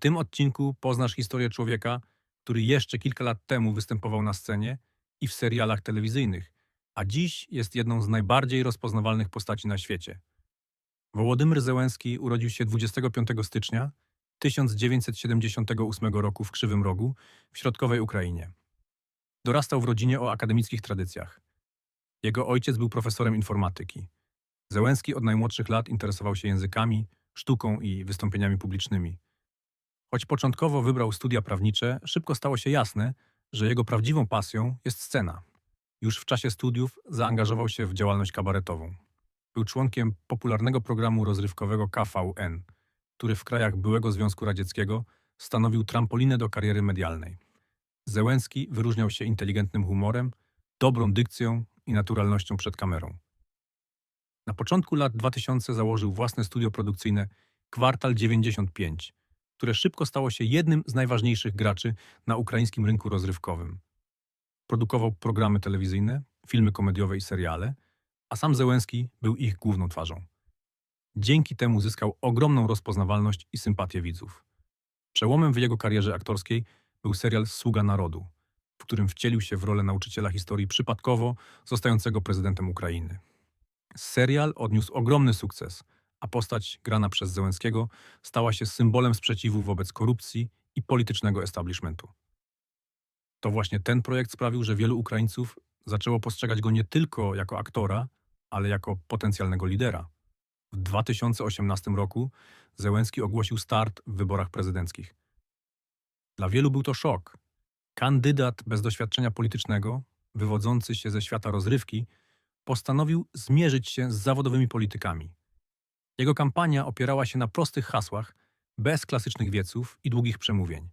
tym odcinku poznasz historię człowieka, który jeszcze kilka lat temu występował na scenie i w serialach telewizyjnych, a dziś jest jedną z najbardziej rozpoznawalnych postaci na świecie. Wołodymyr Zełenski urodził się 25 stycznia 1978 roku w Krzywym Rogu w środkowej Ukrainie. Dorastał w rodzinie o akademickich tradycjach. Jego ojciec był profesorem informatyki. Zełenski od najmłodszych lat interesował się językami, sztuką i wystąpieniami publicznymi. Choć początkowo wybrał studia prawnicze, szybko stało się jasne, że jego prawdziwą pasją jest scena. Już w czasie studiów zaangażował się w działalność kabaretową. Był członkiem popularnego programu rozrywkowego KVN, który w krajach byłego Związku Radzieckiego stanowił trampolinę do kariery medialnej. Zełenski wyróżniał się inteligentnym humorem, dobrą dykcją i naturalnością przed kamerą. Na początku lat 2000 założył własne studio produkcyjne Kwartal 95, które szybko stało się jednym z najważniejszych graczy na ukraińskim rynku rozrywkowym. Produkował programy telewizyjne, filmy komediowe i seriale, a sam Zełenski był ich główną twarzą. Dzięki temu zyskał ogromną rozpoznawalność i sympatię widzów. Przełomem w jego karierze aktorskiej był serial Sługa Narodu, w którym wcielił się w rolę nauczyciela historii przypadkowo zostającego prezydentem Ukrainy. Serial odniósł ogromny sukces, a postać grana przez Zełenskiego stała się symbolem sprzeciwu wobec korupcji i politycznego establishmentu. To właśnie ten projekt sprawił, że wielu Ukraińców zaczęło postrzegać go nie tylko jako aktora, ale jako potencjalnego lidera. W 2018 roku Zełenski ogłosił start w wyborach prezydenckich. Dla wielu był to szok. Kandydat bez doświadczenia politycznego, wywodzący się ze świata rozrywki, postanowił zmierzyć się z zawodowymi politykami. Jego kampania opierała się na prostych hasłach, bez klasycznych wieców i długich przemówień.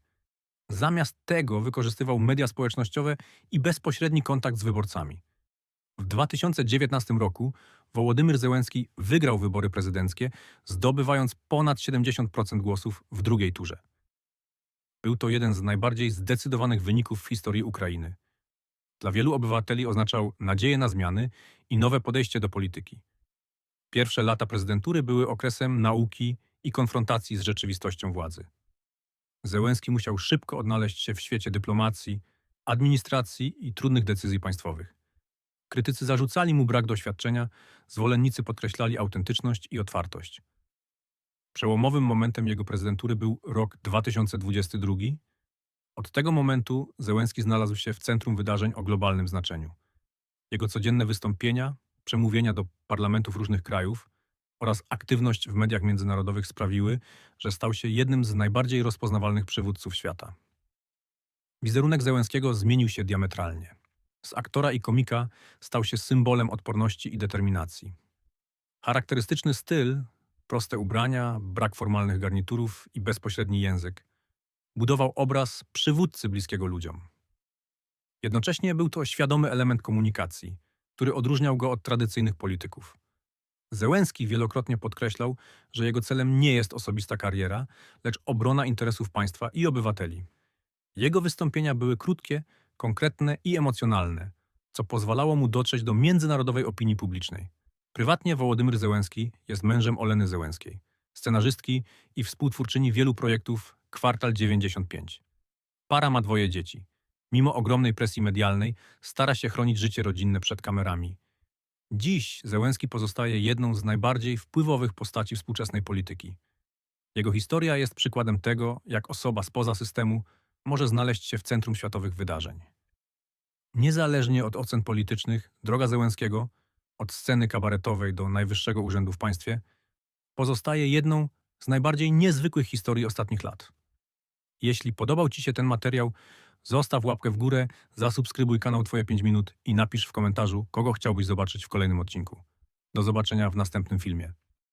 Zamiast tego wykorzystywał media społecznościowe i bezpośredni kontakt z wyborcami. W 2019 roku Wołodymyr Zełenski wygrał wybory prezydenckie, zdobywając ponad 70% głosów w drugiej turze. Był to jeden z najbardziej zdecydowanych wyników w historii Ukrainy. Dla wielu obywateli oznaczał nadzieję na zmiany i nowe podejście do polityki. Pierwsze lata prezydentury były okresem nauki i konfrontacji z rzeczywistością władzy. Zełenski musiał szybko odnaleźć się w świecie dyplomacji, administracji i trudnych decyzji państwowych. Krytycy zarzucali mu brak doświadczenia, zwolennicy podkreślali autentyczność i otwartość. Przełomowym momentem jego prezydentury był rok 2022. Od tego momentu Zełenski znalazł się w centrum wydarzeń o globalnym znaczeniu. Jego codzienne wystąpienia, przemówienia do parlamentów różnych krajów oraz aktywność w mediach międzynarodowych sprawiły, że stał się jednym z najbardziej rozpoznawalnych przywódców świata. Wizerunek Zełenskiego zmienił się diametralnie. Z aktora i komika stał się symbolem odporności i determinacji. Charakterystyczny styl, proste ubrania, brak formalnych garniturów i bezpośredni język budował obraz przywódcy bliskiego ludziom. Jednocześnie był to świadomy element komunikacji, który odróżniał go od tradycyjnych polityków. Zełenski wielokrotnie podkreślał, że jego celem nie jest osobista kariera, lecz obrona interesów państwa i obywateli. Jego wystąpienia były krótkie, konkretne i emocjonalne, co pozwalało mu dotrzeć do międzynarodowej opinii publicznej. Prywatnie Wołodymyr Zełenski jest mężem Oleny Zełenskiej, scenarzystki i współtwórczyni wielu projektów Kwartal 95. Para ma dwoje dzieci. Mimo ogromnej presji medialnej stara się chronić życie rodzinne przed kamerami. Dziś Zełenski pozostaje jedną z najbardziej wpływowych postaci współczesnej polityki. Jego historia jest przykładem tego, jak osoba spoza systemu może znaleźć się w centrum światowych wydarzeń. Niezależnie od ocen politycznych, droga Zełenskiego, od sceny kabaretowej do najwyższego urzędu w państwie, pozostaje jedną z najbardziej niezwykłych historii ostatnich lat. Jeśli podobał Ci się ten materiał, zostaw łapkę w górę, zasubskrybuj kanał Twoje 5 minut i napisz w komentarzu, kogo chciałbyś zobaczyć w kolejnym odcinku. Do zobaczenia w następnym filmie.